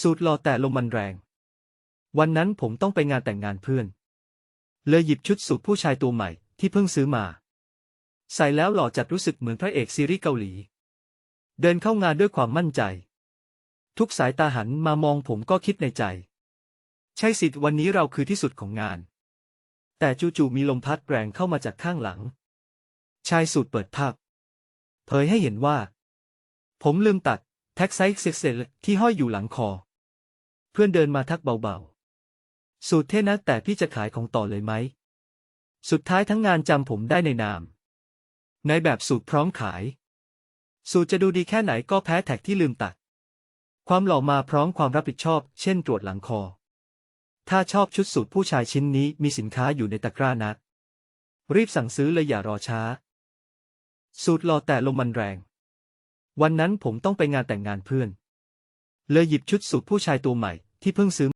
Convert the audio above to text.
สูตรหล่อแต่ลมมันแรง วันนั้นผมต้องไปงานแต่งงานเพื่อน เลยหยิบชุดสูทผู้ชายตัวใหม่ที่เพิ่งซื้อมา ใส่แล้วหล่อจัดรู้สึกเหมือนพระเอกซีรีส์เกาหลี เดินเข้างานด้วยความมั่นใจ ทุกสายตาหันมามองผมก็คิดในใจ ใช่สิวันนี้เราคือที่สุดของงาน แต่จู่ๆมีลมพัดแรงเข้ามาจากข้างหลัง ชายสูทเปิดภาพเผยให้เห็นว่า ผมลืมตัดแท็กไซส์เซ็กเซลที่ห้อยอยู่หลังคอ เพื่อนเดินมาทักเบาๆ สูตรเท่นะแต่พี่จะขายของต่อเลยไหม สุดท้ายทั้งงานจำผมได้ในนาม ในแบบสูตรพร้อมขาย สูตรจะดูดีแค่ไหนก็แพ้แท็กที่ลืมตัด ความหล่อมาพร้อมความรับผิดชอบ เช่นตรวจหลังคอ ถ้าชอบชุดสูตรผู้ชายชิ้นนี้มีสินค้าอยู่ในตะกร้านะรีบสั่งซื้อเลยอย่ารอช้า สูตรหล่อแต่ลมมันแรง วันนั้นผมต้องไปงานแต่งงานเพื่อน เลยหยิบชุดสูทผู้ชายตัวใหม่ที่เพิ่งซื้อ